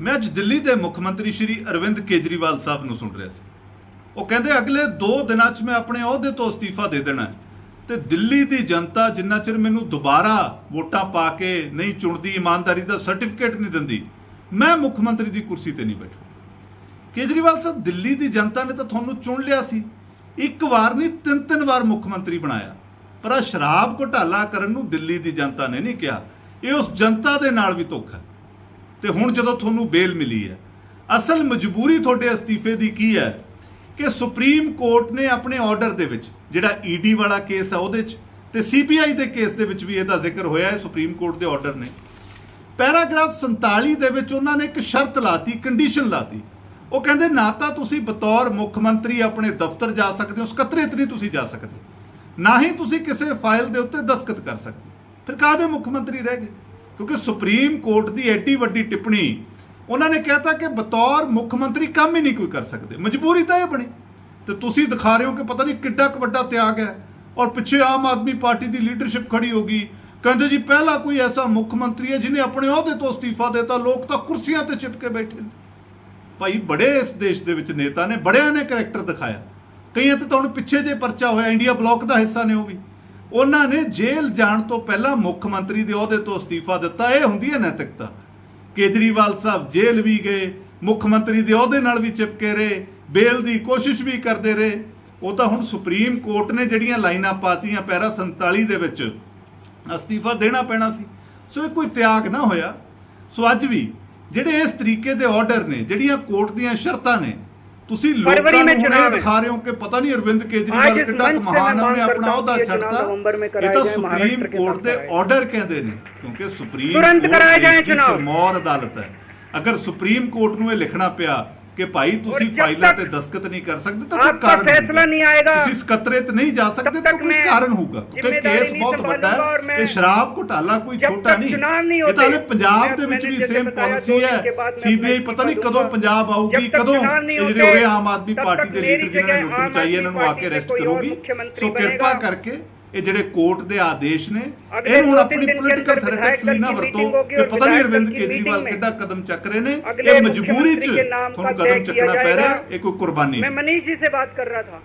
ਮੈਂ ਅੱਜ ਦਿੱਲੀ ਦੇ ਮੁੱਖ ਮੰਤਰੀ ਸ਼੍ਰੀ ਅਰਵਿੰਦ ਕੇਜਰੀਵਾਲ ਸਾਹਿਬ ਨੂੰ ਸੁਣ ਰਿਹਾ ਸੀ। ਉਹ ਕਹਿੰਦੇ, ਅਗਲੇ 2 ਦਿਨਾਂ 'ਚ ਮੈਂ ਆਪਣੇ ਅਹੁਦੇ ਤੋਂ ਅਸਤੀਫਾ ਦੇ ਦੇਣਾ ਹੈ। ਤੇ ਦਿੱਲੀ ਦੀ ਜਨਤਾ ਜਿੰਨਾ ਚਿਰ ਮੈਨੂੰ ਦੁਬਾਰਾ ਵੋਟਾਂ ਪਾ ਕੇ ਨਹੀਂ ਚੁਣਦੀ, ਇਮਾਨਦਾਰੀ ਦਾ ਸਰਟੀਫਿਕੇਟ ਨਹੀਂ ਦਿੰਦੀ, ਮੈਂ ਮੁੱਖ ਮੰਤਰੀ ਦੀ ਕੁਰਸੀ ਤੇ ਨਹੀਂ ਬੈਠੂ। ਕੇਜਰੀਵਾਲ ਸਾਹਿਬ, ਦਿੱਲੀ ਦੀ ਜਨਤਾ ਨੇ ਤਾਂ ਤੁਹਾਨੂੰ ਚੁਣ ਲਿਆ ਸੀ। ਇੱਕ ਵਾਰ ਨਹੀਂ ਤਿੰਨ ਤਿੰਨ ਵਾਰ ਮੁੱਖ ਮੰਤਰੀ ਬਣਾਇਆ। ਪਰ ਆ ਸ਼ਰਾਬ ਘੁਟਾਲਾ ਕਰਨ ਨੂੰ ਦਿੱਲੀ ਦੀ ਜਨਤਾ ਨੇ ਨਹੀਂ ਕਿਹਾ। ਇਹ ਉਸ ਜਨਤਾ ਦੇ ਨਾਲ ਵੀ ਧੋਖਾ ਹੈ। ਤੇ ਹੁਣ ਜਦੋਂ ਤੁਹਾਨੂੰ ਬੇਲ ਮਿਲੀ ਹੈ, ਅਸਲ ਮਜਬੂਰੀ ਤੁਹਾਡੇ ਅਸਤੀਫੇ ਦੀ ਕੀ ਹੈ? ਕਿ ਸੁਪਰੀਮ ਕੋਰਟ ਨੇ ਆਪਣੇ ਆਰਡਰ ਦੇ ਵਿੱਚ, ਜਿਹੜਾ ਈਡੀ ਵਾਲਾ ਕੇਸ ਹੈ ਉਹਦੇ 'ਚ, ਤੇ ਸੀਬੀਆਈ ਦੇ ਕੇਸ ਦੇ ਵਿੱਚ ਵੀ ਇਹਦਾ ਜ਼ਿਕਰ ਹੋਇਆ ਹੈ, ਸੁਪਰੀਮ ਕੋਰਟ ਦੇ ਆਰਡਰ ਨੇ। ਪੈਰਾਗ੍ਰਾਫ 47 ਦੇ ਵਿੱਚ ਉਹਨਾਂ ਨੇ ਇੱਕ ਸ਼ਰਤ ਲਾਤੀ ਕੰਡੀਸ਼ਨ ਲਾਤੀ। ਉਹ ਕਹਿੰਦੇ, ਨਾ ਤਾਂ ਤੁਸੀਂ ਬਤੌਰ ਮੁੱਖ ਮੰਤਰੀ ਆਪਣੇ ਦਫ਼ਤਰ ਜਾ ਸਕਦੇ ਹੋ, ਸਕੱਤਰੇਤ ਨਹੀਂ ਤੁਸੀਂ ਜਾ ਸਕਦੇ। ਨਾ ਹੀ ਤੁਸੀਂ ਕਿਸੇ ਫਾਈਲ ਦੇ ਉੱਤੇ ਦਸਤਖਤ ਕਰ ਸਕਦੇ। ਫਿਰ ਕਾਹਦੇ ਮੁੱਖ ਮੰਤਰੀ ਰਹਿ ਗਏ? ਕਿਉਂਕਿ ਸੁਪਰੀਮ ਕੋਰਟ ਦੀ ਐਡੀ ਵੱਡੀ ਟਿੱਪਣੀ, ਉਹਨਾਂ ਨੇ ਕਹਿਤਾ ਕਿ ਬਤੌਰ ਮੁੱਖ ਮੰਤਰੀ ਕੰਮ ਹੀ ਨਹੀਂ ਕੋਈ ਕਰ ਸਕਦੇ। ਮਜਬੂਰੀ ਤਾਂ ਇਹ ਬਣੀ। ਤੇ ਤੁਸੀਂ ਦਿਖਾ ਰਹੇ ਹੋ ਕਿ ਪਤਾ ਨਹੀਂ ਕਿੱਡਾ ਕੁ ਵੱਡਾ ਤਿਆਗ ਹੈ ਔਰ ਪਿੱਛੇ ਆਮ ਆਦਮੀ ਪਾਰਟੀ ਦੀ ਲੀਡਰਸ਼ਿਪ ਖੜੀ ਹੋ ਗਈ। ਕਹਿੰਦੇ ਜੀ, ਪਹਿਲਾ ਕੋਈ ਐਸਾ ਮੁੱਖ ਮੰਤਰੀ ਹੈ ਜਿਹਨੇ ਆਪਣੇ ਅਹੁਦੇ ਤੋਂ ਅਸਤੀਫਾ ਦਿੱਤਾ, ਲੋਕ ਤਾਂ ਕੁਰਸੀਆਂ ਤੇ ਚਿਪਕੇ ਬੈਠੇ ਨੇ। ਭਾਈ, ਬੜੇ ਇਸ ਦੇਸ਼ ਦੇ ਵਿੱਚ ਨੇਤਾ ਨੇ, ਬੜਿਆਂ ਨੇ ਕਰੈਕਟਰ ਦਿਖਾਇਆ। ਕਈਆਂ ਤੇ ਤਾਂ ਹੁਣ ਪਿੱਛੇ ਜੇ ਪਰਚਾ ਹੋਇਆ, ਇੰਡੀਆ ਬਲੌਕ ਦਾ ਹਿੱਸਾ ਨੇ ਉਹ ਵੀ। ਉਹਨਾਂ ਨੇ ਜੇਲ੍ਹ ਜਾਣ ਤੋਂ ਪਹਿਲਾਂ ਮੁੱਖ ਮੰਤਰੀ ਦੇ ਅਹੁਦੇ ਤੋਂ ਅਸਤੀਫਾ ਦਿੱਤਾ। ਇਹ ਹੁੰਦੀ ਹੈ ਨੈਤਿਕਤਾ। ਕੇਜਰੀਵਾਲ ਸਾਹਿਬ ਜੇਲ੍ਹ ਵੀ ਗਏ, ਮੁੱਖ ਮੰਤਰੀ ਦੇ ਅਹੁਦੇ ਨਾਲ ਵੀ ਚਿਪਕੇ ਰਹੇ, ਬੇਲ ਦੀ ਕੋਸ਼ਿਸ਼ ਵੀ ਕਰਦੇ ਰਹੇ। ਉਹ ਤਾਂ ਹੁਣ ਸੁਪਰੀਮ ਕੋਰਟ ਨੇ ਜਿਹੜੀਆਂ ਲਾਈਨਾਂ ਪਾਤੀਆਂ ਪੈਰਾ 47 ਦੇ ਵਿੱਚ, ਅਸਤੀਫਾ ਦੇਣਾ ਪੈਣਾ ਸੀ। ਸੋ ਇਹ ਕੋਈ ਤਿਆਗ ਨਾ ਹੋਇਆ। ਸੋ ਅੱਜ ਵੀ ਜਿਹੜੇ ਇਸ ਤਰੀਕੇ ਦੇ ਆਰਡਰ ਨੇ, ਜਿਹੜੀਆਂ ਕੋਰਟ ਦੀਆਂ ਸ਼ਰਤਾਂ ਨੇ ਤੁਸੀਂ ਲੋਕਾਂ ਨੂੰ ਦਿਖਾ ਰਹੇ ਹੋ ਕਿ ਪਤਾ ਨਹੀਂ ਅਰਵਿੰਦ ਕੇਜਰੀਵਾਲ ਕਿੰਨਾ ਮਹਾਨ ਉਹਨੇ ਆਪਣਾ ਅਹੁਦਾ ਛੱਡਤਾ। ਇਹ ਤਾਂ ਸੁਪਰੀਮ ਕੋਰਟ ਦੇ ਆਰਡਰ ਕਹਿੰਦੇ ਨੇ ਕਿਉਂਕਿ ਸੁਪਰੀਮ ਕੋਰਟ ਦੀ ਸਰਮੌਰ ਅਦਾਲਤ ਹੈ। ਅਗਰ ਸੁਪਰੀਮ ਕੋਰਟ ਨੂੰ ਇਹ ਲਿਖਣਾ ਪਿਆ ਕਿ ਭਾਈ ਤੁਸੀਂ ਫਾਈਲਾਂ ਤੇ ਦਸਖਤ ਨਹੀਂ ਕਰ ਸਕਦੇ ਤਾਂ ਕੋਈ ਕਾਰਨ ਫੈਸਲਾ ਨਹੀਂ ਆਏਗਾ। ਤੁਸੀਂ ਸਕੱਤਰੇ ਤੇ ਨਹੀਂ ਜਾ ਸਕਦੇ ਤਾਂ ਕੋਈ ਕਾਰਨ ਹੋਊਗਾ ਕਿਉਂਕਿ ਕੇਸ ਬਹੁਤ ਵੱਡਾ ਹੈ। ਇਹ ਸ਼ਰਾਬ ਘੁਟਾਲਾ ਕੋਈ ਛੋਟਾ ਨਹੀਂ। ਇਹ ਤਾਂ ਪੰਜਾਬ ਦੇ ਵਿੱਚ ਵੀ ਸੇਮ ਪਾਲਿਸੀ ਹੈ। ਸੀਬੀਆਈ ਪਤਾ ਨਹੀਂ ਕਦੋਂ ਪੰਜਾਬ ਆਊਗੀ ਕਦੋਂ ਜਿਹੜੇ ਆਮ ਆਦਮੀ ਪਾਰਟੀ ਦੇ ਲੀਡਰ ਜਿਹਨਾਂ ਨੂੰ ਚਾਹੀਏ ਇਹਨਾਂ ਨੂੰ ਆ ਕੇ ਅਰੈਸਟ ਕਰੋਗੀ। ਸੋ ਕਿਰਪਾ ਕਰਕੇ ਇਹ ਜਿਹੜੇ ਕੋਰਟ ਦੇ ਆਦੇਸ਼ ਨੇ ਇਹ ਹੁਣ ਆਪਣੀ ਪੋਲੀਟੀਕਲ ਥੈਰੇਟਿਕਸ ਲਈ ਨਾ ਵਰਤੋ ਕਿ ਪਤਾ ਨਹੀਂ ਅਰਵਿੰਦ ਕੇਜਰੀਵਾਲ ਕਿੱਦਾਂ ਕਦਮ ਚੱਕ ਰਹੇ ਨੇ ਇਹ ਮਜਬੂਰੀ 'ਚ ਤੁਹਾਨੂੰ ਕਦਮ ਚੱਕਣਾ ਪੈ ਰਿਹਾ ਇਹ ਕੋਈ ਕੁਰਬਾਨੀ। ਮੈਂ ਮਨੀਸ਼ ਜੀ ਸੇ ਬਾਤ ਕਰ ਰਹਾ ਥਾ।